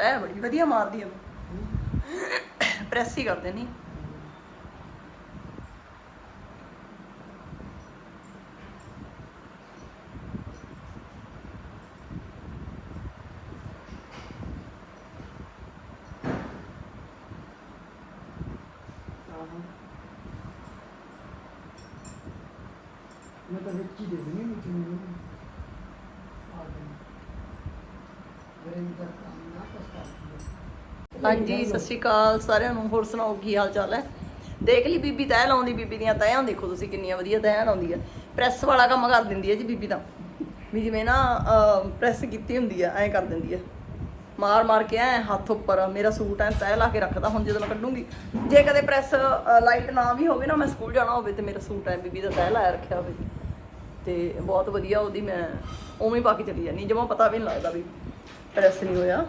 ਤੈ ਬੜੀ ਵਧੀਆ ਮਾਰਦੀ ਆ ਪ੍ਰੈਸ ਹੀ ਕਰਦੇ ਨਹੀਂ ਮੈਂ ਤਾਂ ਵਿੱਚ ਹੀ ਦੇ ਦਿੰਦੀ ਵਿੱਚ ਨੂੰ ਆ ਗਈ ਵਰਿੰਦਰ ਹਾਂਜੀ ਸਤਿ ਸ਼੍ਰੀ ਅਕਾਲ ਸਾਰਿਆਂ ਨੂੰ। ਹੋਰ ਸੁਣਾਓ ਕੀ ਹਾਲ ਚਾਲ ਹੈ? ਦੇਖ ਲਈ ਬੀਬੀ ਤੈਅ ਲਾਉਂਦੀ ਬੀਬੀ ਦੀਆਂ ਤੈਆਂ ਦੇਖੋ ਤੁਸੀਂ ਕਿੰਨੀਆਂ ਵਧੀਆ ਤੈਆਂ ਲਾਉਂਦੀ ਆ ਪ੍ਰੈਸ ਵਾਲਾ ਕੰਮ ਕਰ ਦਿੰਦੀ ਹੈ ਜੀ ਬੀਬੀ ਤਾਂ। ਵੀ ਜਿਵੇਂ ਨਾ ਪ੍ਰੈਸ ਕੀਤੀ ਹੁੰਦੀ ਆ ਐਂ ਕਰ ਦਿੰਦੀ ਆ ਮਾਰ ਮਾਰ ਕੇ ਐ ਹੱਥ ਉੱਪਰ ਮੇਰਾ ਸੂਟ ਐ ਤੈਅ ਲਾ ਕੇ ਰੱਖਦਾ ਹੁਣ ਜਦੋਂ ਮੈਂ ਕੱਢੂੰਗੀ। ਜੇ ਕਦੇ ਪ੍ਰੈਸ ਲਾਈਟ ਨਾ ਵੀ ਹੋਵੇ ਨਾ ਮੈਂ ਸਕੂਲ ਜਾਣਾ ਹੋਵੇ ਤੇ ਮੇਰਾ ਸੂਟ ਐ ਬੀਬੀ ਦਾ ਤੈਅ ਲਾਇਆ ਰੱਖਿਆ ਹੋਵੇ। ਤੇ ਬਹੁਤ ਵਧੀਆ ਉਹਦੀ ਮੈਂ ਉਵੇਂ ਹੀ ਪਾ ਕੇ ਚਲੀ ਜਾਂਦੀ ਜਮਾ ਪਤਾ ਵੀ ਨਹੀਂ ਲੱਗਦਾ ਵੀ ਪ੍ਰੈਸ ਨਹੀਂ ਹੋਇਆ।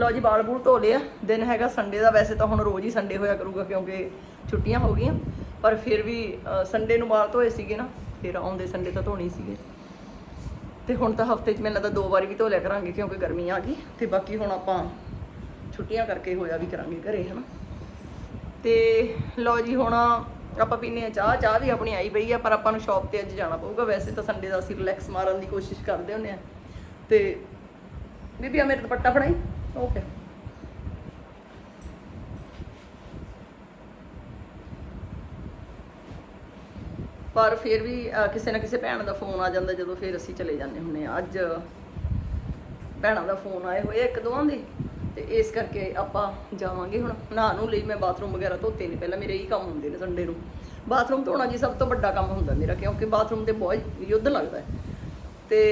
ਲਓ ਜੀ, ਬਾਲ ਬੂਲ ਧੋ ਲਿਆ ਦਿਨ ਹੈਗਾ ਸੰਡੇ ਦਾ, ਵੈਸੇ ਤਾਂ ਹੁਣ ਰੋਜ਼ ਹੀ ਸੰਡੇ ਹੋਇਆ ਕਰੂਗਾ ਕਿਉਂਕਿ ਛੁੱਟੀਆਂ ਹੋ ਗਈਆਂ। ਪਰ ਫਿਰ ਵੀ ਸੰਡੇ ਨੂੰ ਵਾਲ ਧੋਏ ਸੀਗੇ ਨਾ, ਫਿਰ ਆਉਂਦੇ ਸੰਡੇ ਤਾਂ ਧੋਣੀ ਸੀਗੇ। ਤੇ ਹੁਣ ਤਾਂ ਹਫ਼ਤੇ 'ਚ ਮੈਨੂੰ ਲੱਗਦਾ ਦੋ ਵਾਰੀ ਵੀ ਧੋ ਲਿਆ ਕਰਾਂਗੇ ਕਿਉਂਕਿ ਗਰਮੀ ਆ ਗਈ। ਤੇ ਬਾਕੀ ਹੁਣ ਆਪਾਂ ਛੁੱਟੀਆਂ ਕਰਕੇ ਹੋਇਆ ਵੀ ਕਰਾਂਗੇ ਘਰੇ, ਹਨਾ। ਤੇ ਲਓ ਜੀ, ਹੁਣ ਆਪਾਂ ਪੀਨੇ ਆ ਚਾਹ। ਚਾਹ ਵੀ ਆਪਣੀ ਆਈ ਪਈ ਆ, ਪਰ ਆਪਾਂ ਨੂੰ ਸ਼ਾਪ ਤੇ ਅੱਜ ਜਾਣਾ ਪਊਗਾ। ਵੈਸੇ ਤਾਂ ਸੰਡੇ ਦਾ ਅਸੀਂ ਰਿਲੈਕਸ ਮਾਰਨ ਦੀ ਕੋਸ਼ਿਸ਼ ਕਰਦੇ ਹੁੰਨੇ ਆ ਤੇ ਬੀਬੀ ਆ ਮੇਰੇ ਦੁਪੱਟਾ ਫੜਾਈ। ਓਕੇ ਪਰ ਫਿਰ ਵੀ ਕਿਸੇ ਨਾ ਕਿਸੇ ਭੈਣ ਦਾ ਫੋਨ ਆ ਜਾਂਦਾ ਜਦੋਂ ਫਿਰ ਅਸੀਂ ਚਲੇ ਜਾਂਦੇ ਹੁੰਨੇ ਆ ਅੱਜ ਭੈਣਾਂ ਦਾ ਫੋਨ ਆਏ ਹੋਏ ਇੱਕ ਦੋਵਾਂ ਦੇ, ਤੇ ਇਸ ਕਰਕੇ ਆਪਾਂ ਜਾਵਾਂਗੇ ਹੁਣ। ਨਹਾ ਨੂੰ ਲਈ ਮੈਂ ਬਾਥਰੂਮ ਵਗੈਰਾ ਧੋਤੇ ਨਹੀਂ ਪਹਿਲਾਂ ਮੇਰੇ ਇਹੀ ਕੰਮ ਹੁੰਦੇ ਨੇ ਸੰਡੇ ਨੂੰ। ਬਾਥਰੂਮ ਧੋਣਾ ਜੀ ਸਭ ਤੋਂ ਵੱਡਾ ਕੰਮ ਹੁੰਦਾ ਮੇਰਾ, ਕਿਉਂਕਿ ਬਾਥਰੂਮ ਤੇ ਬਹੁਤ ਯੁੱਧ ਲੱਗਦਾ ਹੈ। ਤੇ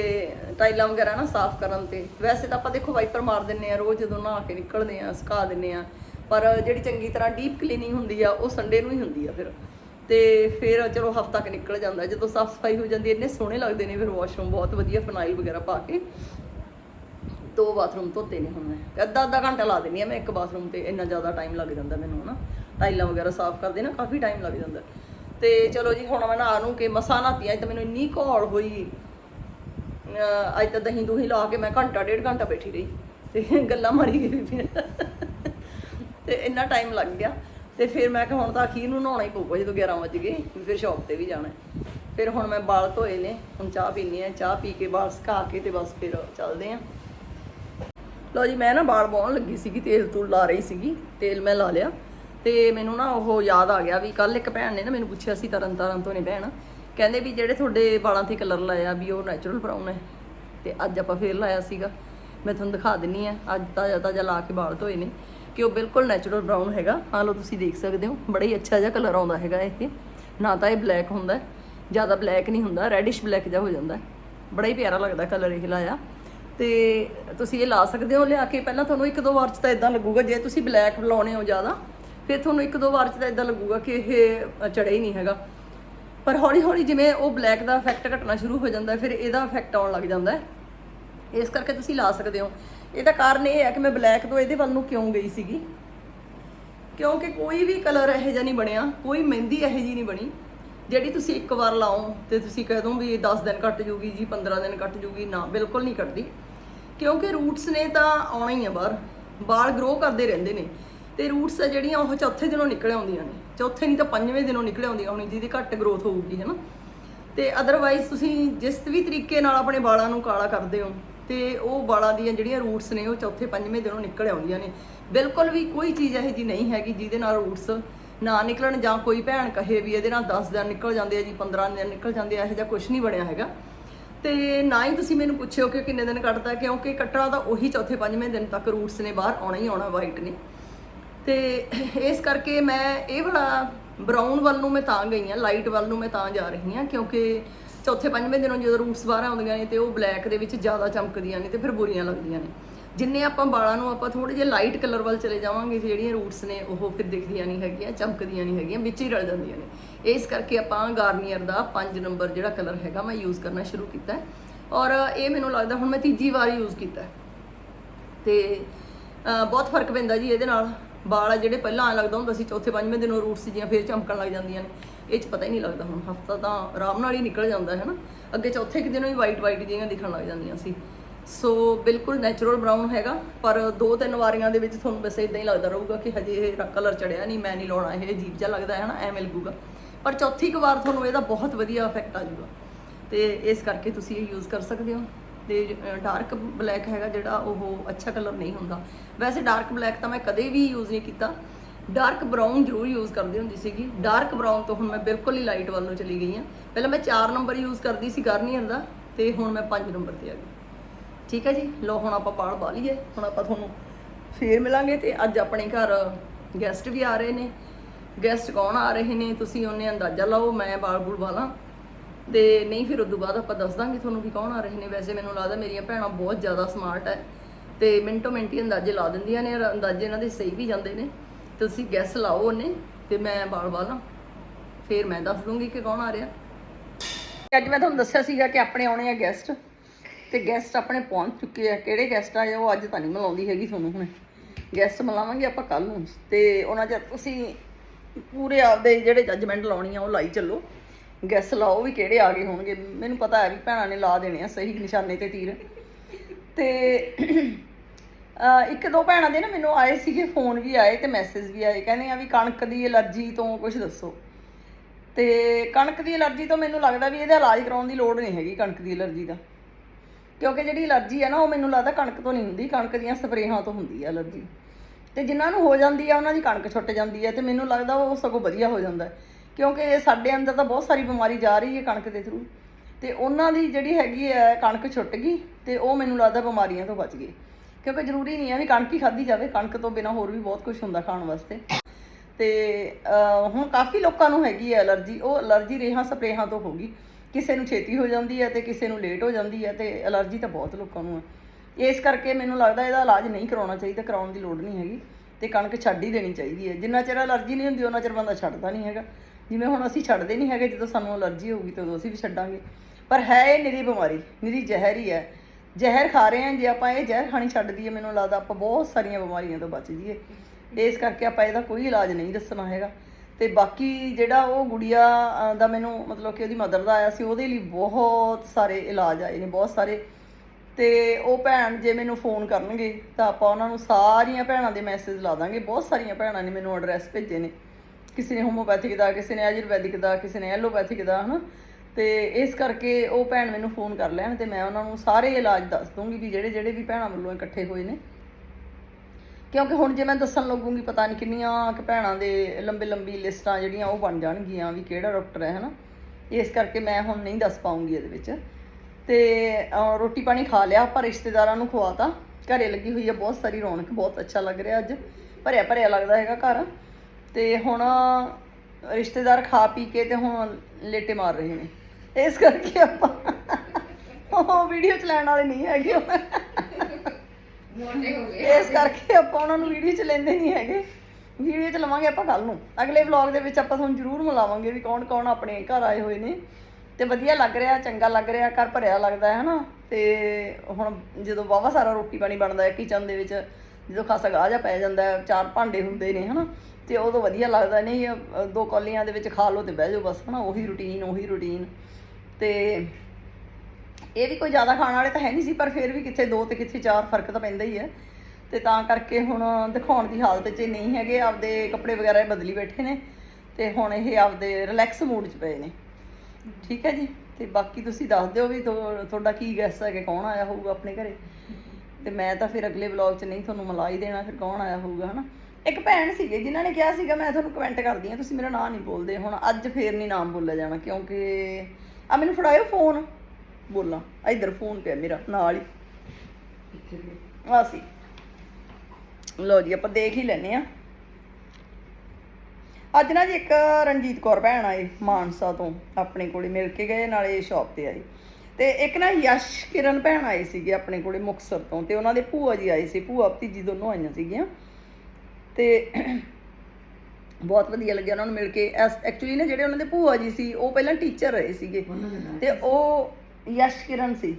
ਟਾਈਲਾਂ ਵਗੈਰਾ ਨਾ ਸਾਫ਼ ਕਰਨ ਤੇ। ਵੈਸੇ ਤਾਂ ਆਪਾਂ ਦੇਖੋ ਵਾਈਪਰ ਮਾਰ ਦਿੰਨੇ ਆ ਰੋਜ਼ ਜਦੋਂ ਨਹਾ ਕੇ ਨਿਕਲਦੇ ਆ ਸੁਕਾ ਦਿੰਨੇ ਆ ਪਰ ਜਿਹੜੀ ਚੰਗੀ ਤਰ੍ਹਾਂ ਡੀਪ ਕਲੀਨਿੰਗ ਹੁੰਦੀ ਆ ਉਹ ਸੰਡੇ ਨੂੰ ਹੀ ਹੁੰਦੀ ਆ ਫਿਰ। ਤੇ ਫਿਰ ਚਲੋ ਹਫਤਾ ਕ ਨਿਕਲ ਜਾਂਦਾ ਜਦੋਂ ਸਾਫ਼ ਸਫ਼ਾਈ ਹੋ ਜਾਂਦੀ ਹੈ, ਇੰਨੇ ਸੋਹਣੇ ਲੱਗਦੇ ਨੇ ਫਿਰ ਵਾਸ਼ਰੂਮ ਬਹੁਤ ਵਧੀਆ ਫਨਾਈਲ ਵਗੈਰਾ ਪਾ ਕੇ। ਦੋ ਬਾਥਰੂਮ ਧੋਤੇ ਨੇ ਹੁਣ ਮੈਂ। ਅੱਧਾ ਅੱਧਾ ਘੰਟਾ ਲਾ ਦਿੰਦੀ ਆ ਮੈਂ ਇੱਕ ਬਾਥਰੂਮ ਤੇ ਇੰਨਾ ਜ਼ਿਆਦਾ ਟਾਈਮ ਲੱਗ ਜਾਂਦਾ ਮੈਨੂੰ ਹਨਾ। ਟਾਈਲਾਂ ਵਗੈਰਾ ਸਾਫ਼ ਕਰਦੇ ਨਾ ਕਾਫੀ ਟਾਈਮ ਲੱਗ ਜਾਂਦਾ। ਤੇ ਚਲੋ ਜੀ ਹੁਣ ਮੈਂ ਨਹਾ ਨੂੰ ਕੇ ਮਸਾਂ ਨਹਾਤੀਆਂ ਅੱਜ ਮੈਨੂੰ ਇੰਨੀ ਘੋਲ ਹੋਈ। ਅੱਜ ਤਾਂ ਦਹੀਂ ਦੂਹੀ ਲਾ ਕੇ ਮੈਂ ਘੰਟਾ, ਡੇਢ ਘੰਟਾ ਬੈਠੀ ਰਹੀ। ਤੇ ਗੱਲਾਂ ਮਾਰੀ ਗਈ ਬੀਬੀ ਤੇ ਇੰਨਾ ਟਾਈਮ ਲੱਗ ਗਿਆ। ਤੇ ਫਿਰ ਮੈਂ ਕਿਹਾ ਹੁਣ ਤਾਂ ਅਖੀਰ ਨੂੰ ਨਹਾਉਣਾ ਹੀ ਪਊਗਾ, ਜਦੋਂ 11 ਵਜ ਗਏ ਫਿਰ ਸ਼ਾਪ ਤੇ ਵੀ ਜਾਣਾ ਫਿਰ ਹੁਣ ਮੈਂ ਬਾਲ ਧੋਏ ਨੇ, ਹੁਣ ਚਾਹ ਪੀਣੀ ਹੈ, ਚਾਹ ਪੀ ਕੇ ਬਾਲ ਸੁਕਾ ਕੇ ਤੇ ਬਸ ਫਿਰ ਚੱਲਦੇ ਆਂ ਲਓ ਜੀ, ਮੈਂ ਨਾ ਬਾਲ ਵਾਉਣ ਲੱਗੀ ਸੀਗੀ, ਤੇਲ ਤੂਲ ਲਾ ਰਹੀ ਸੀਗੀ, ਤੇਲ ਮੈਂ ਲਾ ਲਿਆ। ਤੇ ਮੈਨੂੰ ਨਾ ਉਹ ਯਾਦ ਆ ਗਿਆ ਵੀ ਕੱਲ ਇੱਕ ਭੈਣ ਨੇ ਨਾ ਮੈਨੂੰ ਪੁੱਛਿਆ ਸੀ, ਤਰਨ ਤਾਰਨ ਤੋਂ ਨੇ ਭੈਣ ਕਹਿੰਦੇ ਵੀ ਜਿਹੜੇ ਤੁਹਾਡੇ ਵਾਲਾਂ ਤੇ ਕਲਰ ਲਾਇਆ ਵੀ ਉਹ ਨੈਚੁਰਲ ਬਰਾਊਨ ਹੈ। ਤੇ ਅੱਜ ਆਪਾਂ ਫੇਰ ਲਾਇਆ ਸੀਗਾ। ਮੈਂ ਤੁਹਾਨੂੰ ਦਿਖਾ ਦਿੰਨੀ ਆ। ਅੱਜ ਤਾਜ਼ਾ ਤਾਜ਼ਾ ਲਾ ਕੇ ਵਾਲ ਧੋਏ ਨੇ। ਕਿ ਉਹ ਬਿਲਕੁਲ ਨੈਚੁਰਲ ਬਰਾਊਨ ਹੈਗਾ। ਆ ਲਓ ਤੁਸੀਂ ਦੇਖ ਸਕਦੇ ਹੋ। ਬੜਾ ਹੀ ਅੱਛਾ ਜਿਹਾ ਕਲਰ ਆਉਂਦਾ ਹੈਗਾ ਇਹ। ਨਾ ਤਾਂ ਇਹ ਬਲੈਕ ਹੁੰਦਾ ਜ਼ਿਆਦਾ ਬਲੈਕ ਨਹੀਂ ਹੁੰਦਾ। ਰੈਡਿਸ਼ ਬਲੈਕ ਜਿਹਾ ਹੋ ਜਾਂਦਾ ਬੜਾ ਹੀ ਪਿਆਰਾ ਲੱਗਦਾ ਕਲਰ ਇਹ ਲਾਇਆ। ਤੇ ਤੁਸੀਂ ਇਹ ਲਾ ਸਕਦੇ ਹੋ ਲਿਆ ਕੇ। ਪਹਿਲਾਂ ਤੁਹਾਨੂੰ ਇੱਕ ਦੋ ਵਾਰ ਚ ਤਾਂ ਇਦਾਂ ਲੱਗੂਗਾ। ਜੇ ਤੁਸੀਂ ਬਲੈਕ ਲਾਉਣੇ ਹੋ ਜ਼ਿਆਦਾ, ਫਿਰ ਤੁਹਾਨੂੰ ਇੱਕ ਦੋ ਵਾਰ ਚ ਤਾਂ ਇਦਾਂ ਲੱਗੂਗਾ ਕਿ ਇਹ ਚੜੇ ਹੀ ਨਹੀਂ ਹੈਗਾ। ਪਰ ਹੌਲੀ ਹੌਲੀ ਜਿਵੇਂ ਉਹ ਬਲੈਕ ਦਾ ਇਫੈਕਟ ਘਟਣਾ ਸ਼ੁਰੂ ਹੋ ਜਾਂਦਾ, ਫਿਰ ਇਹਦਾ ਇਫੈਕਟ ਆਉਣ ਲੱਗ ਜਾਂਦਾ ਇਸ ਕਰਕੇ ਤੁਸੀਂ ਲਾ ਸਕਦੇ ਹੋ। ਇਹਦਾ ਕਾਰਨ ਇਹ ਹੈ ਕਿ ਮੈਂ ਬਲੈਕ ਤੋਂ ਇਹਦੇ ਵੱਲ ਨੂੰ ਕਿਉਂ ਗਈ ਸੀਗੀ? ਕਿਉਂਕਿ ਕੋਈ ਵੀ ਕਲਰ ਇਹੋ ਜਿਹਾ ਨਹੀਂ ਬਣਿਆ, ਕੋਈ ਮਹਿੰਦੀ ਇਹੋ ਜਿਹੀ ਨਹੀਂ ਬਣੀ। ਜਿਹੜੀ ਤੁਸੀਂ ਇੱਕ ਵਾਰ ਲਾਓ ਤੇ ਤੁਸੀਂ ਕਹਿ ਦੋ ਵੀ ਇਹ 10 ਦਿਨ ਕੱਟ ਜੂਗੀ ਜੀ 15 ਦਿਨ ਕੱਟ ਜੂਗੀ, ਨਾ, ਬਿਲਕੁਲ ਨਹੀਂ ਕੱਟਦੀ ਕਿਉਂਕਿ ਰੂਟਸ ਨੇ ਤਾਂ ਆਉਣਾ ਹੀ ਆ ਬਾਹਰ। ਵਾਲ ਗਰੋ ਕਰਦੇ ਰਹਿੰਦੇ ਨੇ। ਤੇ ਰੂਟਸ ਆ ਜਿਹੜੀਆਂ ਉਹ ਚੌਥੇ ਦਿਨੋਂ ਨਿਕਲ ਆਉਂਦੀਆਂ ਨੇ। ਚੌਥੇ ਨਹੀਂ ਤਾਂ ਪੰਜਵੇਂ ਦਿਨੋਂ ਨਿਕਲ ਆਉਂਦੀਆਂ ਹੋਣੀ ਜਿਹਦੀ ਘੱਟ ਗਰੋਥ ਹੋਊਗੀ ਹੈ ਨਾ ਤੇ ਅਦਰਵਾਈਜ਼ ਤੁਸੀਂ ਜਿਸ ਵੀ ਤਰੀਕੇ ਨਾਲ ਆਪਣੇ ਵਾਲਾਂ ਨੂੰ ਕਾਲਾ ਕਰਦੇ ਹੋ, ਤੇ ਉਹ ਵਾਲਾਂ ਦੀਆਂ ਜਿਹੜੀਆਂ ਰੂਟਸ ਨੇ, ਉਹ ਚੌਥੇ ਪੰਜਵੇਂ ਦਿਨੋਂ ਨਿਕਲ ਆਉਂਦੀਆਂ ਨੇ। ਬਿਲਕੁਲ ਵੀ ਕੋਈ ਚੀਜ਼ ਇਹੋ ਜੀ ਨਹੀਂ ਹੈਗੀ ਜਿਹਦੇ ਨਾਲ ਰੂਟਸ ਨਾ ਨਿਕਲਣ ਜਾਂ ਕੋਈ ਭੈਣ ਕਹੇ ਵੀ ਇਹਦੇ ਨਾਲ 10 ਦਿਨ ਨਿਕਲ ਜਾਂਦੇ ਆ ਜੀ 15 ਦਿਨ ਨਿਕਲ ਜਾਂਦੇ ਆ, ਇਹੋ ਜਿਹਾ ਕੁਝ ਨਹੀਂ ਬਣਿਆ ਹੈਗਾ। ਤੇ ਨਾ ਹੀ ਤੁਸੀਂ ਮੈਨੂੰ ਪੁੱਛਿਓ ਕਿ ਕਿੰਨੇ ਦਿਨ ਕੱਟਦਾ ਕਿਉਂਕਿ ਕੱਟਣਾ ਤਾਂ ਉਹੀ ਚੌਥੇ ਪੰਜਵੇਂ ਦਿਨ ਤੱਕ ਰੂਟਸ ਨੇ, ਬਾਹਰ ਆਉਣਾ ਹੀ ਆਉਣਾ ਵਾਈਟ ਨੇ। ਤੇ ਇਸ ਕਰਕੇ ਮੈਂ ਇਹ ਬੜਾ ਬਰਾਊਨ ਵੱਲ ਨੂੰ ਮੈਂ ਤਾਂ ਗਈ ਆ ਲਾਈਟ ਵੱਲ ਨੂੰ ਮੈਂ ਤਾਂ ਜਾ ਰਹੀ ਆ ਕਿਉਂਕਿ ਚੌਥੇ ਪੰਜਵੇਂ ਦਿਨੋਂ ਜਦੋਂ ਰੂਟਸ ਬਾਹਰ ਆਉਂਦੀਆਂ ਨੇ ਤੇ ਉਹ ਬਲੈਕ ਦੇ ਵਿੱਚ ਜ਼ਿਆਦਾ ਚਮਕਦੀਆਂ ਨੇ ਤੇ ਫਿਰ ਬੁਰੀਆਂ ਲੱਗਦੀਆਂ ਨੇ। ਜਿੰਨੇ ਆਪਾਂ ਵਾਲਾਂ ਨੂੰ ਆਪਾਂ ਥੋੜੇ ਜਿਹਾ ਲਾਈਟ ਕਲਰ ਵੱਲ ਚਲੇ ਜਾਵਾਂਗੇ, ਜਿਹੜੀਆਂ ਰੂਟਸ ਨੇ, ਉਹ ਫਿਰ ਦਿਖਦੀਆਂ ਨਹੀਂ ਹੈਗੀਆਂ, ਚਮਕਦੀਆਂ ਨਹੀਂ ਹੈਗੀਆਂ, ਵਿੱਚ ਹੀ ਰਲ ਜਾਂਦੀਆਂ ਨੇ। ਇਸ ਕਰਕੇ ਆਪਾਂ ਗਾਰਨੀਅਰ ਦਾ 5 ਨੰਬਰ ਜਿਹੜਾ ਕਲਰ ਹੈਗਾ ਮੈਂ ਯੂਜ਼ ਕਰਨਾ ਸ਼ੁਰੂ ਕੀਤਾ ਔਰ ਇਹ ਮੈਨੂੰ ਲੱਗਦਾ ਹੁਣ ਮੈਂ ਤੀਜੀ ਵਾਰ ਯੂਜ਼ ਕੀਤਾ ਹੈ। ਤੇ ਬਹੁਤ ਫ਼ਰਕ ਪੈਂਦਾ ਜੀ ਇਹਦੇ ਨਾਲ। ਵਾਲ ਆ ਜਿਹੜੇ ਪਹਿਲਾਂ ਆ ਲੱਗਦਾ ਹੁੰਦਾ ਸੀ, ਚੌਥੇ ਪੰਜਵੇਂ ਦਿਨੋਂ ਰੂਟਸ ਜੀਆਂ ਫਿਰ ਚਮਕਣ ਲੱਗ ਜਾਂਦੀਆਂ ਨੇ। ਇਹ ਚ ਪਤਾ ਹੀ ਨਹੀਂ ਲੱਗਦਾ ਹੁਣ, ਹਫਤਾ ਤਾਂ ਆਰਾਮ ਨਾਲ ਹੀ ਨਿਕਲ ਜਾਂਦਾ ਹੈ ਨਾ। ਅੱਗੇ ਚੌਥੇ ਕਿ ਦਿਨੋਂ ਹੀ ਵਾਈਟ ਵਾਈਟ ਜਿਹੀਆਂ ਦਿਖਣ ਲੱਗ ਜਾਂਦੀਆਂ ਸੀ। ਸੋ ਬਿਲਕੁਲ ਨੈਚੁਰਲ ਬਰਾਊਨ ਹੈਗਾ, ਪਰ ਦੋ ਤਿੰਨ ਵਾਰੀਆਂ ਦੇ ਵਿੱਚ ਤੁਹਾਨੂੰ ਵੈਸੇ ਇਦਾਂ ਹੀ ਲੱਗਦਾ ਰਹੂਗਾ ਕਿ ਹਜੇ ਇਹ ਕਲਰ ਚੜਿਆ ਨਹੀਂ, ਮੈਂ ਨਹੀਂ ਲਾਉਣਾ, ਇਹ ਅਜੀਬ ਜਿਹਾ ਲੱਗਦਾ ਹੈ ਨਾ ਐਵੇਂ ਲੱਗੂਗਾ ਪਰ ਚੌਥੀ ਕੁ ਵਾਰ ਤੁਹਾਨੂੰ ਇਹਦਾ ਬਹੁਤ ਵਧੀਆ ਇਫੈਕਟ ਆ ਜਾਊਗਾ। ਤੇ ਇਸ ਕਰਕੇ ਤੁਸੀਂ ਇਹ ਯੂਜ਼ ਕਰ ਸਕਦੇ ਹੋ। ਤੇ ਡਾਰਕ ਬਲੈਕ ਹੈਗਾ ਜਿਹੜਾ ਉਹ ਅੱਛਾ ਕਲਰ ਨਹੀਂ ਹੁੰਦਾ। ਵੈਸੇ ਡਾਰਕ ਬਲੈਕ ਤਾਂ ਮੈਂ ਕਦੇ ਵੀ ਯੂਜ਼ ਨਹੀਂ ਕੀਤਾ। ਡਾਰਕ ਬਰਾਊਨ ਜ਼ਰੂਰ ਯੂਜ਼ ਕਰਦੀ ਹੁੰਦੀ ਸੀਗੀ। ਡਾਰਕ ਬਰਾਊਨ ਤੋਂ ਹੁਣ ਮੈਂ ਬਿਲਕੁਲ ਹੀ ਲਾਈਟ ਵੱਲ ਨੂੰ ਚਲੀ ਗਈ ਹਾਂ। ਪਹਿਲਾਂ ਮੈਂ 4 ਨੰਬਰ ਯੂਜ਼ ਕਰਦੀ ਸੀ ਗਾਰਨੀਅਰ ਦਾ ਤੇ ਹੁਣ ਮੈਂ 5 ਨੰਬਰ ਤੇ ਆ ਗਈ। ਠੀਕ ਹੈ ਜੀ? ਲੋ ਹੁਣ ਆਪਾਂ ਪਾਲ ਪਾ ਲਈਏ। ਹੁਣ ਆਪਾਂ ਤੁਹਾਨੂੰ ਫੇਰ ਮਿਲਾਂਗੇ ਤੇ ਅੱਜ ਆਪਣੇ ਘਰ ਗੈਸਟ ਵੀ ਆ ਰਹੇ ਨੇ। ਗੈਸਟ ਕੌਣ ਆ ਰਹੇ ਨੇ? ਤੁਸੀਂ ਉਹਨੇ ਅੰਦਾਜ਼ਾ ਲਾਓ, ਮੈਂ ਬਾਲ ਬੁਲ ਵਾਲਾਂ ਤੇ ਨਹੀਂ ਫਿਰ ਉਦੋਂ ਬਾਅਦ ਆਪਾਂ ਦੱਸ ਦਾਂਗੇ ਤੁਹਾਨੂੰ ਵੀ ਕੌਣ ਆ ਰਹੇ ਨੇ। ਵੈਸੇ ਮੈਨੂੰ ਲੱਗਦਾ ਮੇਰੀਆਂ ਭੈਣਾਂ ਬਹੁਤ ਜ਼ਿਆਦਾ ਸਮਾਰਟ ਹੈ ਤੇ ਮਿੰਟੋ ਮਿੰਟ ਹੀ ਅੰਦਾਜ਼ੇ ਲਾ ਦਿੰਦੀਆਂ ਨੇ ਔਰ ਅੰਦਾਜ਼ੇ ਇਹਨਾਂ ਦੇ ਸਹੀ ਵੀ ਜਾਂਦੇ ਨੇ। ਤੁਸੀਂ ਗੈਸ ਲਾਓ ਉਹਨੇ ਤੇ ਮੈਂ ਬਾਲ ਬਾਲਾਂ। ਫਿਰ ਮੈਂ ਦੱਸ ਦੂੰਗੀ ਕਿ ਕੌਣ ਆ ਰਿਹਾ। ਅੱਜ ਮੈਂ ਤੁਹਾਨੂੰ ਦੱਸਿਆ ਸੀਗਾ ਕਿ ਆਪਣੇ ਆਉਣੇ ਆ ਗੈਸਟ ਤੇ ਗੈਸਟ ਆਪਣੇ ਪਹੁੰਚ ਚੁੱਕੇ ਆ। ਕਿਹੜੇ ਗੈਸਟ ਆਏ ਆ, ਉਹ ਅੱਜ ਤਾਂ ਨਹੀਂ ਮਿਲਾਉਂਦੀ ਹੈਗੀ ਤੁਹਾਨੂੰ ਹੁਣ। ਗੈਸਟ ਮਿਲਾਵਾਂਗੇ ਆਪਾਂ ਕੱਲ ਨੂੰ। ਤੇ ਉਹਨਾਂ ਚ ਤੁਸੀਂ ਪੂਰੇ ਆਪਦੇ ਜਿਹੜੇ ਜੱਜਮੈਂਟ ਲਾਉਣੀ ਆ ਉਹ ਲਾਈ ਚੱਲੋ। ਗੈਸ ਲਾਓ ਵੀ ਕਿਹੜੇ ਆ ਗਏ ਹੋਣਗੇ। ਮੈਨੂੰ ਪਤਾ ਹੈ ਵੀ ਭੈਣਾਂ ਨੇ ਲਾ ਦੇਣੇ ਆ ਸਹੀ ਨਿਸ਼ਾਨੇ ਤੇ ਤੀਰ। ਤੇ ਇੱਕ ਦੋ ਭੈਣਾਂ ਦੇ ਨਾ ਮੈਨੂੰ ਆਏ ਸੀਗੇ ਫੋਨ ਵੀ ਆਏ ਤੇ ਮੈਸੇਜ ਵੀ ਆਏ। ਕਹਿੰਦੇ ਆ ਵੀ ਕਣਕ ਦੀ ਐਲਰਜੀ ਤੋਂ ਕੁਝ ਦੱਸੋ। ਤੇ ਕਣਕ ਦੀ ਐਲਰਜੀ ਤੋਂ ਮੈਨੂੰ ਲੱਗਦਾ ਵੀ ਇਹਦਾ ਇਲਾਜ ਕਰਾਉਣ ਦੀ ਲੋੜ ਨਹੀਂ ਹੈਗੀ ਕਣਕ ਦੀ ਐਲਰਜੀ ਦਾ। ਕਿਉਂਕਿ ਜਿਹੜੀ ਐਲਰਜੀ ਹੈ ਨਾ, ਉਹ ਮੈਨੂੰ ਲੱਗਦਾ ਕਣਕ ਤੋਂ ਨਹੀਂ ਹੁੰਦੀ। ਕਣਕ ਦੀਆਂ ਸਪਰੇਹਾਂ ਤੋਂ ਹੁੰਦੀ ਹੈ ਐਲਰਜੀ। ਤੇ ਜਿਨ੍ਹਾਂ ਨੂੰ ਹੋ ਜਾਂਦੀ ਆ, ਉਹਨਾਂ ਦੀ ਕਣਕ ਛੁੱਟ ਜਾਂਦੀ ਹੈ ਤੇ ਮੈਨੂੰ ਲੱਗਦਾ ਉਹ ਸਗੋਂ ਵਧੀਆ ਹੋ ਜਾਂਦਾ। ਹੈ ਕਿਉਂਕਿ ਸਾਡੇ ਅੰਦਰ ਤਾਂ ਬਹੁਤ ਸਾਰੀ ਬਿਮਾਰੀ ਜਾ ਰਹੀ ਹੈ ਕਣਕ ਦੇ ਥਰੂ ਤੇ ਉਹਨਾਂ ਦੀ ਜਿਹੜੀ ਹੈਗੀ ਹੈ, ਕਣਕ ਛੁੱਟ ਗਈ ਤੇ ਉਹ ਮੈਨੂੰ ਲੱਗਦਾ ਬਿਮਾਰੀਆਂ ਤੋਂ ਬਚ ਗਏ। ਕਿਉਂਕਿ ਜ਼ਰੂਰੀ ਨਹੀਂ ਹੈ ਵੀ ਕਣਕ ਹੀ ਖਾਧੀ ਜਾਵੇ, ਕਣਕ ਤੋਂ ਬਿਨਾ ਹੋਰ ਵੀ ਬਹੁਤ ਕੁਝ ਹੁੰਦਾ ਖਾਣ ਵਾਸਤੇ। ਤੇ ਹੁਣ ਕਾਫੀ ਲੋਕਾਂ ਨੂੰ ਹੈਗੀ ਹੈ ਐਲਰਜੀ ਉਹ ਐਲਰਜੀ ਰੇਹਾਂ ਸਪਰੇਹਾਂ ਤੋਂ ਹੋਗੀ ਕਿਸੇ ਨੂੰ ਛੇਤੀ ਹੋ ਜਾਂਦੀ ਹੈ ਤੇ ਕਿਸੇ ਨੂੰ ਲੇਟ ਹੋ ਜਾਂਦੀ ਹੈ ਤੇ ਐਲਰਜੀ ਤਾਂ ਬਹੁਤ ਲੋਕਾਂ ਨੂੰ ਹੈ। ਇਸ ਕਰਕੇ ਮੈਨੂੰ ਲੱਗਦਾ ਇਹਦਾ ਇਲਾਜ ਨਹੀਂ ਕਰਾਉਣਾ ਚਾਹੀਦਾ, ਕਰਾਉਣ ਦੀ ਲੋੜ ਨਹੀਂ ਹੈਗੀ। ਤੇ ਕਣਕ ਛੱਡ ਹੀ ਦੇਣੀ ਚਾਹੀਦੀ ਹੈ। ਜਿੰਨਾ ਚਿਰ ਐਲਰਜੀ ਨਹੀਂ ਹੁੰਦੀ, ਉਹਨਾਂ ਚਿਰ ਬੰਦਾ ਛੱਡਦਾ ਨਹੀਂ ਹੈਗਾ। ਜਿਵੇਂ ਹੁਣ ਅਸੀਂ ਛੱਡਦੇ ਨਹੀਂ ਹੈਗੇ, ਜਦੋਂ ਸਾਨੂੰ ਅਲਰਜੀ ਹੋਊਗੀ ਤਾਂ ਉਦੋਂ ਅਸੀਂ ਵੀ ਛੱਡਾਂਗੇ। ਪਰ ਹੈ ਇਹ ਨਿਰੀ ਬਿਮਾਰੀ, ਨਿਰੀ ਜ਼ਹਿਰ ਹੀ ਹੈ। ਜ਼ਹਿਰ ਖਾ ਰਹੇ ਹਾਂ, ਜੇ ਆਪਾਂ ਇਹ ਜ਼ਹਿਰ ਖਾਣੀ ਛੱਡ ਦਈਏ, ਮੈਨੂੰ ਲੱਗਦਾ ਆਪਾਂ ਬਹੁਤ ਸਾਰੀਆਂ ਬਿਮਾਰੀਆਂ ਤੋਂ ਬਚ ਜਾਈਏ। ਇਸ ਕਰਕੇ ਆਪਾਂ ਇਹਦਾ ਕੋਈ ਇਲਾਜ ਨਹੀਂ ਦੱਸਣਾ ਹੈਗਾ। ਤੇ ਬਾਕੀ ਜਿਹੜਾ ਉਹ ਗੁੜੀਆ ਦਾ ਮੈਨੂੰ ਮਤਲਬ ਕਿ ਉਹਦੀ ਮਦਰ ਦਾ ਆਇਆ ਸੀ, ਉਹਦੇ ਲਈ ਬਹੁਤ ਸਾਰੇ ਇਲਾਜ ਆਏ ਨੇ, ਬਹੁਤ ਸਾਰੇ। ਤੇ ਉਹ ਭੈਣ ਜੇ ਮੈਨੂੰ ਫੋਨ ਕਰਨਗੇ, ਤਾਂ ਆਪਾਂ ਉਹਨਾਂ ਨੂੰ ਸਾਰੀਆਂ ਭੈਣਾਂ ਦੇ ਮੈਸੇਜ ਲਾ ਦਾਂਗੇ। ਬਹੁਤ ਸਾਰੀਆਂ ਭੈਣਾਂ ਨੇ ਮੈਨੂੰ ਐਡਰੈਸ ਭੇਜੇ ਨੇ। ਕਿਸੇ ਨੇ ਹੋਮੋਪੈਥਿਕ ਦਾ, ਕਿਸੇ ਨੇ ਆਯੁਰਵੈਦਿਕ ਦਾ, ਕਿਸੇ ਨੇ ਐਲੋਪੈਥਿਕ ਦਾ, ਹਨਾ? ਤੇ ਇਸ ਕਰਕੇ ਉਹ ਭੈਣ ਮੈਨੂੰ ਫੋਨ ਕਰ ਲੈਣ ਤੇ ਮੈਂ ਉਹਨਾਂ ਨੂੰ ਸਾਰੇ ਇਲਾਜ ਦੱਸ ਦੂੰਗੀ ਵੀ ਜਿਹੜੇ ਜਿਹੜੇ ਵੀ ਭੈਣਾਂ ਵੱਲੋਂ ਇਕੱਠੇ ਹੋਏ ਨੇ। ਕਿਉਂਕਿ ਹੁਣ ਜੇ ਮੈਂ ਦੱਸਣ ਲੱਗੂੰਗੀ, ਪਤਾ ਨਹੀਂ ਕਿੰਨੀਆਂ ਕਿ ਭੈਣਾਂ ਦੇ ਲੰਬੇ ਲੰਬੀ ਲਿਸਟਾਂ ਜਿਹੜੀਆਂ ਉਹ ਬਣ ਜਾਣਗੀਆਂ ਵੀ ਕਿਹੜਾ ਡਾਕਟਰ ਹੈ, ਹਨਾ? ਇਸ ਕਰਕੇ ਮੈਂ ਹੁਣ ਨਹੀਂ ਦੱਸ ਪਾਉਂਗੀ ਇਹਦੇ ਵਿੱਚ। ਤੇ ਰੋਟੀ ਪਾਣੀ ਖਾ ਲਿਆ, ਆਪਾਂ ਰਿਸ਼ਤੇਦਾਰਾਂ ਨੂੰ ਖਵਾਤਾ। ਘਰੇ ਲੱਗੀ ਹੋਈ ਹੈ ਬਹੁਤ ਸਾਰੀ ਰੌਣਕ, ਬਹੁਤ ਅੱਛਾ ਲੱਗ ਰਿਹਾ ਅੱਜ। ਭਰਿਆ ਭਰਿਆ ਲੱਗਦਾ ਹੈਗਾ ਘਰ। ਤੇ ਹੁਣ ਰਿਸ਼ਤੇਦਾਰ ਖਾ ਪੀ ਕੇ ਤੇ ਹੁਣ ਲੇਟੇ ਮਾਰ ਰਹੇ ਨੇ। ਇਸ ਕਰਕੇ ਆਪਾਂ ਉਹ ਵੀਡੀਓ ਚਲਾਉਣ ਵਾਲੇ ਨਹੀਂ ਹੈਗੇ। ਉਹ। ਇਸ ਕਰਕੇ ਆਪਾਂ ਉਹਨਾਂ ਨੂੰ ਵੀਡੀਓ ਚ ਲੈਂਦੇ ਨਹੀਂ ਹੈਗੇ। ਵੀਡੀਓ ਚ ਲਵਾਂਗੇ ਆਪਾਂ ਕੱਲ ਨੂੰ। ਅਗਲੇ ਵਲੌਗ ਦੇ ਵਿੱਚ ਆਪਾਂ ਤੁਹਾਨੂੰ ਜ਼ਰੂਰ ਮਿਲਾਵਾਂਗੇ ਵੀ ਕੌਣ ਕੌਣ ਆਪਣੇ ਘਰ ਆਏ ਹੋਏ ਨੇ। ਤੇ ਵਧੀਆ ਲੱਗ ਰਿਹਾ ਚੰਗਾ ਲੱਗ ਰਿਹਾ ਘਰ ਭਰਿਆ ਲੱਗਦਾ ਹੈ ਹਨਾ। ਤੇ ਹੁਣ ਜਦੋਂ ਵਾਵਾ ਸਾਰਾ ਰੋਟੀ ਪਾਣੀ ਬਣਦਾ ਹੈ ਕਿਚਨ ਦੇ ਵਿੱਚ ਜਦੋਂ ਖਾਸਾ ਗਾਹ ਜਾ ਪੈ ਜਾਂਦਾ ਹੈ ਚਾਰ ਭਾਂਡੇ ਹੁੰਦੇ ਨੇ ਹਨਾ। ਤੇ ਉਦੋਂ ਵਧੀਆ ਲੱਗਦਾ ਨਹੀਂ ਦੋ ਕੌਲੀਆਂ ਦੇ ਵਿੱਚ ਖਾ ਲਓ ਤੇ ਬਹਿ ਜਾਓ ਬਸ, ਹਨਾ, ਉਹੀ ਰੁਟੀਨ ਉਹੀ ਰੁਟੀਨ ਤੇ ਇਹ ਵੀ ਕੋਈ ਜ਼ਿਆਦਾ ਖਾਣ ਵਾਲੇ ਤਾਂ ਹੈ ਨਹੀਂ ਸੀ, ਪਰ ਫਿਰ ਵੀ ਕਿੱਥੇ ਦੋ ਤੇ ਕਿੱਥੇ ਚਾਰ ਫ਼ਰਕ ਤਾਂ ਪੈਂਦਾ ਹੀ ਹੈ। ਤੇ ਤਾਂ ਕਰਕੇ ਹੁਣ ਦਿਖਾਉਣ ਦੀ ਹਾਲਤ 'ਚ ਨਹੀਂ ਹੈਗੇ, ਆਪਦੇ ਕੱਪੜੇ ਵਗੈਰਾ ਬਦਲੀ ਬੈਠੇ ਨੇ ਤੇ ਹੁਣ ਇਹ ਆਪਦੇ ਰਿਲੈਕਸ ਮੂਡ 'ਚ ਪਏ ਨੇ। ਠੀਕ ਹੈ ਜੀ? ਤੇ ਬਾਕੀ ਤੁਸੀਂ ਦੱਸ ਦਿਓ ਵੀ ਤੁਹਾਡਾ ਕੀ ਗੈਸ ਹੈ ਕਿ ਕੌਣ ਆਇਆ ਹੋਊਗਾ ਆਪਣੇ ਘਰੇ? ਤੇ ਮੈਂ ਤਾਂ ਫਿਰ ਅਗਲੇ ਵਲੌਗ 'ਚ ਨਹੀਂ ਤੁਹਾਨੂੰ ਮਿਲਾ ਹੀ ਦੇਣਾ, ਫਿਰ ਕੌਣ ਆਇਆ ਹੋਊਗਾ, ਹਨਾ? ਇੱਕ ਭੈਣ ਸੀਗੇ ਜਿਨ੍ਹਾਂ ਨੇ ਕਿਹਾ ਸੀਗਾ ਮੈਂ ਤੁਹਾਨੂੰ ਕਮੈਂਟ ਕਰਦੀ ਹਾਂ ਤੁਸੀਂ ਮੇਰਾ ਨਾਮ ਨਹੀਂ ਬੋਲਦੇ। ਹੁਣ ਅੱਜ ਫੇਰ ਨਹੀਂ ਨਾਮ ਬੋਲਿਆ ਜਾਣਾ ਕਿਉਂਕਿ ਆ ਮੈਨੂੰ ਫੜਾਇਓ ਫੋਨ ਬੋਲਾਂ ਇਧਰ ਫੋਨ ਪਿਆ ਮੇਰਾ ਨਾਲ ਹੀ? ਆ ਸੀ। ਲਓ ਜੀ ਆਪਾਂ ਦੇਖ ਹੀ ਲੈਨੇ ਆ ਅੱਜ ਨਾ ਜੀ ਇੱਕ ਰਣਜੀਤ ਕੌਰ ਭੈਣ ਆਏ ਮਾਨਸਾ ਤੋਂ ਆਪਣੇ ਕੋਲੇ ਮਿਲ ਕੇ ਗਏ ਨਾਲੇ ਸ਼ਾਪ ਤੇ ਆਏ। ਤੇ ਇੱਕ ਨਾ ਯਸ਼ ਕਿਰਨ ਭੈਣ ਆਏ ਸੀਗੇ ਆਪਣੇ ਕੋਲੇ ਮੁਕਸਰ ਤੋਂ ਤੇ ਉਹਨਾਂ ਦੇ ਭੂਆ ਜੀ ਆਏ ਸੀ ਭੂਆ ਭਤੀਜੀ ਦੋਨੋਂ ਆਈਆਂ ਸੀਗੀਆਂ। ਤੇ ਬਹੁਤ ਵਧੀਆ ਲੱਗਿਆ ਉਹਨਾਂ ਨੂੰ ਮਿਲ ਕੇ। ਐਕਚੁਅਲੀ ਨਾ ਜਿਹੜੇ ਉਹਨਾਂ ਦੇ ਭੂਆ ਜੀ ਸੀ ਉਹ ਪਹਿਲਾਂ ਟੀਚਰ ਰਹੇ ਸੀਗੇ। ਨਾਂ ਤੇ ਉਹ ਯਸ਼ ਕਿਰਨ ਸੀ।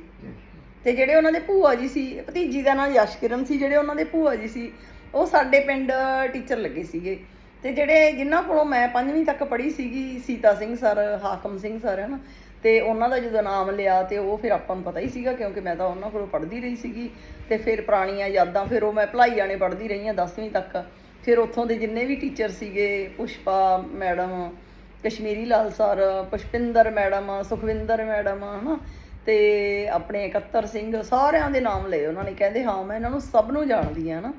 ਤੇ ਜਿਹੜੇ ਉਹਨਾਂ ਦੇ ਭੂਆ ਜੀ ਸੀ ਭਤੀਜੀ ਦਾ ਨਾਮ ਯਸ਼ਕਿਰਨ ਸੀ ਜਿਹੜੇ ਉਹਨਾਂ ਦੇ ਭੂਆ ਜੀ ਸੀ ਉਹ ਸਾਡੇ ਪਿੰਡ ਟੀਚਰ ਲੱਗੇ ਸੀਗੇ। ਤੇ ਜਿਹੜੇ ਜਿਨ੍ਹਾਂ ਕੋਲੋਂ ਮੈਂ ਪੰਜਵੀਂ ਤੱਕ ਪੜ੍ਹੀ ਸੀਗੀ ਸੀਤਾ ਸਿੰਘ ਸਰ ਹਾਕਮ ਸਿੰਘ ਸਰ ਹਨ? ਤੇ ਉਹਨਾਂ ਦਾ ਜਦੋਂ ਨਾਮ ਲਿਆ ਤੇ ਉਹ ਫਿਰ ਆਪਾਂ ਨੂੰ ਪਤਾ ਹੀ ਸੀਗਾ ਕਿਉਂਕਿ ਮੈਂ ਤਾਂ ਉਹਨਾਂ ਕੋਲੋਂ ਪੜ੍ਹਦੀ ਰਹੀ ਸੀਗੀ। ਤੇ ਫਿਰ ਪੁਰਾਣੀਆਂ ਯਾਦਾਂ ਫਿਰ ਉਹ ਮੈਂ ਭਲਾਈਆਂ ਨੇ ਪੜ੍ਹਦੀ ਰਹੀ ਹਾਂ 10ਵੀਂ ਤੱਕ। ਫਿਰ ਉੱਥੋਂ ਦੇ ਜਿੰਨੇ ਵੀ ਟੀਚਰ ਸੀਗੇ, Pushpa madam, Kashmiri Lal sir, Pushpinder madam, Sukhwinder madam, ਹਨਾ? ਤੇ ਆਪਣੇ 71 ਸਿੰਘ, ਸਾਰਿਆਂ ਦੇ ਨਾਮ ਲਏ ਉਹਨਾਂ ਨੇ। ਕਹਿੰਦੇ, ਹਾਂ, ਮੈਂ ਇਹਨਾਂ ਨੂੰ ਸਭ ਨੂੰ ਜਾਣਦੀ ਆ ਨਾ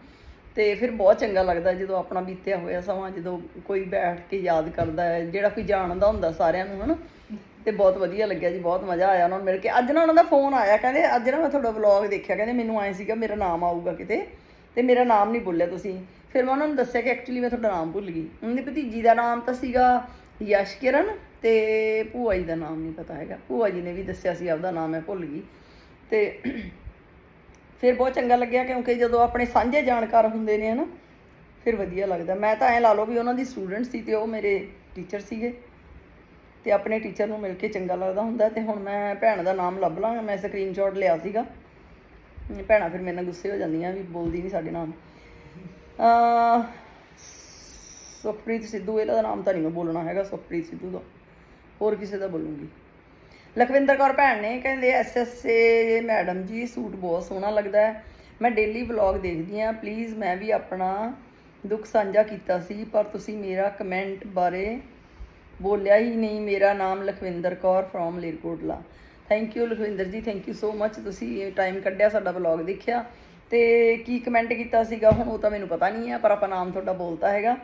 ਤੇ ਫਿਰ ਬਹੁਤ ਚੰਗਾ ਲੱਗਦਾ ਜਦੋਂ ਆਪਣਾ ਬੀਤਿਆ ਹੋਇਆ ਸਮਾਂ, ਜਦੋਂ ਕੋਈ ਬੈਠ ਕੇ ਯਾਦ ਕਰਦਾ ਹੈ, ਜਿਹੜਾ ਕੋਈ ਜਾਣਦਾ ਹੁੰਦਾ ਸਾਰਿਆਂ ਨੂੰ, ਹਨਾ? ਤੇ ਬਹੁਤ ਵਧੀਆ ਲੱਗਿਆ ਜੀ, ਬਹੁਤ ਮਜ਼ਾ ਆਇਆ ਉਹਨਾਂ ਨੂੰ ਮਿਲ ਕੇ। ਅੱਜ ਨਾ ਉਹਨਾਂ ਦਾ ਫੋਨ ਆਇਆ, ਕਹਿੰਦੇ, ਅੱਜ ਨਾ ਮੈਂ ਤੁਹਾਡਾ ਵਲੌਗ ਦੇਖਿਆ। ਕਹਿੰਦੇ, ਮੈਨੂੰ ਆਏ ਸੀਗਾ, ਮੇਰਾ ਨਾਮ ਆਊਗਾ ਕਿਤੇ ਤੇ ਮੇਰਾ ਨਾਮ ਨਹੀਂ ਬੋਲਿਆ ਤੁਸੀਂ। ਫਿਰ ਮੈਂ ਉਹਨਾਂ ਨੂੰ ਦੱਸਿਆ ਕਿ ਐਕਚੁਅਲੀ ਮੈਂ ਤੁਹਾਡਾ ਨਾਮ ਭੁੱਲ ਗਈ। ਉਹਨਾਂ ਦੀ ਭਤੀਜੀ ਦਾ ਨਾਮ ਤਾਂ ਸੀਗਾ ਯਸ਼ ਕਿਰਨ ਤੇ ਭੂਆ ਜੀ ਦਾ ਨਾਮ ਨਹੀਂ ਪਤਾ ਹੈਗਾ। ਭੂਆ ਜੀ ਨੇ ਵੀ ਦੱਸਿਆ ਸੀ, ਆਪਦਾ ਨਾਮ ਮੈਂ ਭੁੱਲ ਗਈ। ਤੇ ਫਿਰ ਬਹੁਤ ਚੰਗਾ ਲੱਗਿਆ ਕਿਉਂਕਿ ਜਦੋਂ ਆਪਣੇ ਸਾਂਝੇ ਜਾਣਕਾਰ ਹੁੰਦੇ ਨੇ ਹਨਾ, ਫਿਰ ਵਧੀਆ ਲੱਗਦਾ। ਮੈਂ ਤਾਂ ਐ ਲਾ ਲਓ ਵੀ ਉਹਨਾਂ ਦੀ ਸਟੂਡੈਂਟ ਸੀ ਤੇ ਉਹ ਮੇਰੇ ਟੀਚਰ ਸੀਗੇ। ਤੇ ਆਪਣੇ ਟੀਚਰ ਨੂੰ ਮਿਲ ਕੇ ਚੰਗਾ ਲੱਗਦਾ ਹੁੰਦਾ ਤੇ ਹੁਣ ਮੈਂ ਭੈਣ ਦਾ ਨਾਮ ਲੱਭ ਲਾਂਗਾ। ਮੈਂ ਸਕਰੀਨਸ਼ਾਟ ਲਿਆ ਸੀਗਾ। ਭੈਣਾਂ ਫਿਰ ਮੇਰੇ ਨਾਲ ਗੁੱਸੇ ਹੋ ਜਾਂਦੀਆਂ ਵੀ ਬੋਲਦੀ ਨਹੀਂ ਸਾਡੇ ਨਾਮ। ਸੁਖਪ੍ਰੀਤ ਸਿੱਧੂ, ਇਹਦਾ ਨਾਮ ਤਾਂ ਨਹੀਂ ਮੈਂ ਬੋਲਣਾ ਹੈਗਾ, ਸੁਖਪ੍ਰੀਤ ਸਿੱਧੂ ਦਾ। ਹੋਰ ਕਿਸੇ ਦਾ ਬੋਲੂੰਗੀ। ਲਖਵਿੰਦਰ ਕੌਰ ਭੈਣ ਨੇ ਕਹਿੰਦੇ ਐਸਐਸਏ ਮੈਡਮ ਜੀ, ਸੂਟ ਬਹੁਤ ਸੋਹਣਾ ਲੱਗਦਾ ਹੈ। ਮੈਂ ਡੇਲੀ ਵਲੌਗ ਦੇਖਦੀ ਆ ਪਲੀਜ਼ ਮੈਂ ਵੀ ਆਪਣਾ ਦੁੱਖ ਸਾਂਝਾ ਕੀਤਾ ਸੀ, ਪਰ ਤੁਸੀਂ ਮੇਰਾ ਕਮੈਂਟ ਬਾਰੇ ਬੋਲਿਆ ਹੀ ਨਹੀਂ। ਮੇਰਾ ਨਾਮ Lakhwinder Kaur from Lerkotla. Thank you Lakhwinder ji thank you ਸੋ ਮੱਚ ਤੁਸੀਂ ਇਹ ਟਾਈਮ ਕੱਢਿਆ ਸਾਡਾ ਵਲੌਗ ਦੇਖਿਆ। ਤੇ ਕੀ ਕਮੈਂਟ ਕੀਤਾ ਸੀਗਾ ਹੁਣ ਉਹ ਤਾਂ ਮੈਨੂੰ ਪਤਾ ਨਹੀਂ ਹੈ ਪਰ ਆਪਾਂ ਨਾਮ ਤੁਹਾਡਾ ਬੋਲਤਾ ਹੈਗਾ।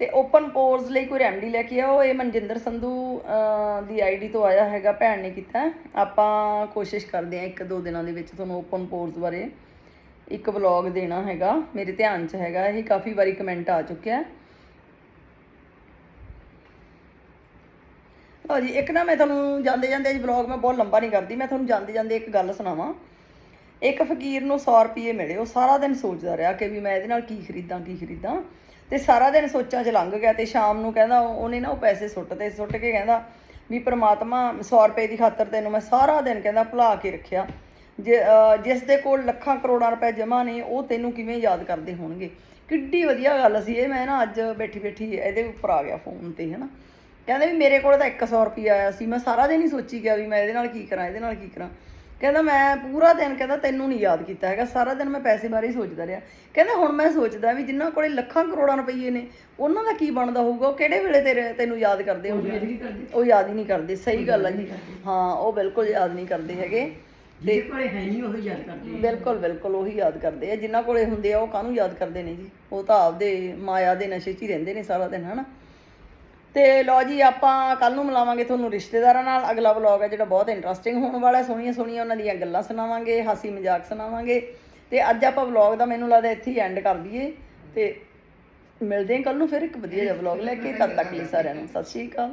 ਤੇ ਓਪਨ ਪੋਰਸ ਲਈ ਕੋਈ ਰੈਮਡੀ ਲੈ ਕੇ ਆਓ। ਇਹ ਮਨਜਿੰਦਰ ਸੰਧੂ ਅਹ, ਦੀ ਆਈਡੀ ਤੋਂ ਆਇਆ ਹੈਗਾ ਭੈਣ ਨੇ ਕੀਤਾ। ਆਪਾਂ ਕੋਸ਼ਿਸ਼ ਕਰਦੇ ਹਾਂ ਇੱਕ ਦੋ ਦਿਨਾਂ ਦੇ ਵਿੱਚ ਤੁਹਾਨੂੰ ਓਪਨ ਪੋਰਸ ਬਾਰੇ ਇੱਕ ਵਲੌਗ ਦੇਣਾ ਹੈਗਾ। ਮੇਰੇ ਧਿਆਨ 'ਚ ਹੈਗਾ ਇਹ ਕਾਫੀ ਵਾਰੀ ਕਮੈਂਟ ਆ ਚੁੱਕਿਆ ਹੈ। ਲਓ ਜੀ ਇੱਕ ਨਾ ਮੈਂ ਤੁਹਾਨੂੰ ਜਾਂਦੇ ਜਾਂਦੇ ਅੱਜ ਵਲੌਗ ਮੈਂ ਬਹੁਤ ਲੰਬਾ ਨਹੀਂ ਕਰਦੀ ਮੈਂ ਤੁਹਾਨੂੰ ਜਾਂਦੇ ਜਾਂਦੇ ਇੱਕ ਗੱਲ ਸੁਣਾਵਾਂ। ਇੱਕ ਫਕੀਰ ਨੂੰ 100 ਰੁਪਏ ਮਿਲੇ, ਉਹ ਸਾਰਾ ਦਿਨ ਸੋਚਦਾ ਰਿਹਾ ਕਿ ਵੀ ਮੈਂ ਇਹਦੇ ਨਾਲ ਕੀ ਖਰੀਦਾਂ ਕੀ ਖਰੀਦਾਂ। ਤੇ ਸਾਰਾ ਦਿਨ ਸੋਚਾਂ 'ਚ ਲੰਘ ਗਿਆ ਤੇ ਸ਼ਾਮ ਨੂੰ ਕਹਿੰਦਾ, ਉਹਨੇ ਨਾ ਉਹ ਪੈਸੇ ਸੁੱਟਦੇ, ਸੁੱਟ ਕੇ ਕਹਿੰਦਾ ਵੀ ਪ੍ਰਮਾਤਮਾ 100 ਰੁਪਏ ਦੀ ਖਾਤਰ ਤੈਨੂੰ ਮੈਂ ਸਾਰਾ ਦਿਨ ਕਹਿੰਦਾ ਭੁਲਾ ਕੇ ਰੱਖਿਆ। ਜੇ ਜਿਸ ਦੇ ਕੋਲ ਲੱਖਾਂ ਕਰੋੜਾਂ ਰੁਪਏ ਜਮ੍ਹਾਂ ਨੇ, ਉਹ ਤੈਨੂੰ ਕਿਵੇਂ ਯਾਦ ਕਰਦੇ ਹੋਣਗੇ? ਕਿੱਡੀ ਵਧੀਆ ਗੱਲ ਸੀ। ਇਹ ਮੈਂ ਨਾ ਅੱਜ ਬੈਠੀ ਬੈਠੀ ਇਹਦੇ ਉੱਪਰ ਆ ਗਿਆ ਫੋਨ ਤੇ, ਹਨਾ। ਕਹਿੰਦੇ ਵੀ ਮੇਰੇ ਕੋਲ ਤਾਂ 100 ਰੁਪਿਆ ਆਇਆ ਸੀ, ਮੈਂ ਸਾਰਾ ਦਿਨ ਹੀ ਸੋਚੀ ਗਿਆ ਵੀ ਮੈਂ ਇਹਦੇ ਨਾਲ ਕੀ ਕਰਾਂ, ਇਹਦੇ ਨਾਲ ਕੀ ਕਰਾਂ। ਕਹਿੰਦਾ ਮੈਂ ਪੂਰਾ ਦਿਨ ਕਹਿੰਦਾ ਤੈਨੂੰ ਨਹੀਂ ਯਾਦ ਕੀਤਾ ਹੈਗਾ ਸਾਰਾ ਦਿਨ ਮੈਂ ਪੈਸੇ ਬਾਰੇ ਹੀ ਸੋਚਦਾ ਰਿਹਾ। ਕਹਿੰਦਾ ਹੁਣ ਮੈਂ ਸੋਚਦਾ ਵੀ ਜਿਨ੍ਹਾਂ ਕੋਲੇ ਲੱਖਾਂ ਕਰੋੜਾਂ ਰੁਪਏ ਨੇ ਉਹਨਾਂ ਦਾ ਕੀ ਬਣਦਾ ਹੋਊਗਾ? ਉਹ ਕਿਹੜੇ ਵੇਲੇ ਤੇਰੇ ਤੈਨੂੰ ਯਾਦ ਕਰਦੇ ਹੋਣਗੇ। ਉਹ ਯਾਦ ਹੀ ਨਹੀਂ ਕਰਦੇ ਸਹੀ ਗੱਲ ਹੈ ਜੀ। ਹਾਂ ਉਹ ਬਿਲਕੁਲ ਯਾਦ ਨਹੀਂ ਕਰਦੇ ਹੈਗੇ। ਜਿਹਦੇ ਕੋਲੇ ਹੈ ਨਹੀਂ ਉਹ ਯਾਦ ਕਰਦੇ ਬਿਲਕੁਲ ਬਿਲਕੁਲ ਉਹੀ ਯਾਦ ਕਰਦੇ ਆ। ਜਿਨ੍ਹਾਂ ਕੋਲੇ ਹੁੰਦੇ ਆ ਉਹ ਕਾਹਨੂੰ ਯਾਦ ਕਰਦੇ ਨੇ ਜੀ? ਉਹ ਤਾਂ ਆਪਦੇ ਮਾਇਆ ਦੇ ਨਸ਼ੇ 'ਚ ਹੀ ਰਹਿੰਦੇ ਨੇ ਸਾਰਾ ਦਿਨ ਹਨਾ? ਤੇ ਲਓ ਜੀ, ਆਪਾਂ ਕੱਲ ਨੂੰ ਮਿਲਾਵਾਂਗੇ ਤੁਹਾਨੂੰ ਰਿਸ਼ਤੇਦਾਰਾਂ ਨਾਲ। ਅਗਲਾ ਵਲੌਗ ਹੈ ਜਿਹੜਾ ਬਹੁਤ ਇੰਟਰਸਟਿੰਗ ਹੋਣ ਵਾਲਾ ਹੈ। ਸੋਹਣੀਆਂ ਸੋਹਣੀਆਂ ਉਹਨਾਂ ਦੀਆਂ ਗੱਲਾਂ ਸੁਣਾਵਾਂਗੇ, ਹਾਸੀ ਮਜ਼ਾਕ ਸੁਣਾਵਾਂਗੇ। ਤੇ ਅੱਜ ਆਪਾਂ ਵਲੌਗ ਦਾ ਮੈਨੂੰ ਲੱਗਦਾ ਇੱਥੇ ਹੀ ਐਂਡ ਕਰ ਦਈਏ। ਤੇ ਮਿਲਦੇ ਹਾਂ ਕੱਲ ਨੂੰ ਫਿਰ ਇੱਕ ਵਧੀਆ ਜਿਹਾ ਵਲੌਗ ਲੈ ਕੇ। ਤਦ ਤੱਕ ਲਈ ਸਾਰਿਆਂ ਨੂੰ ਸਤਿ ਸ਼੍ਰੀ ਅਕਾਲ।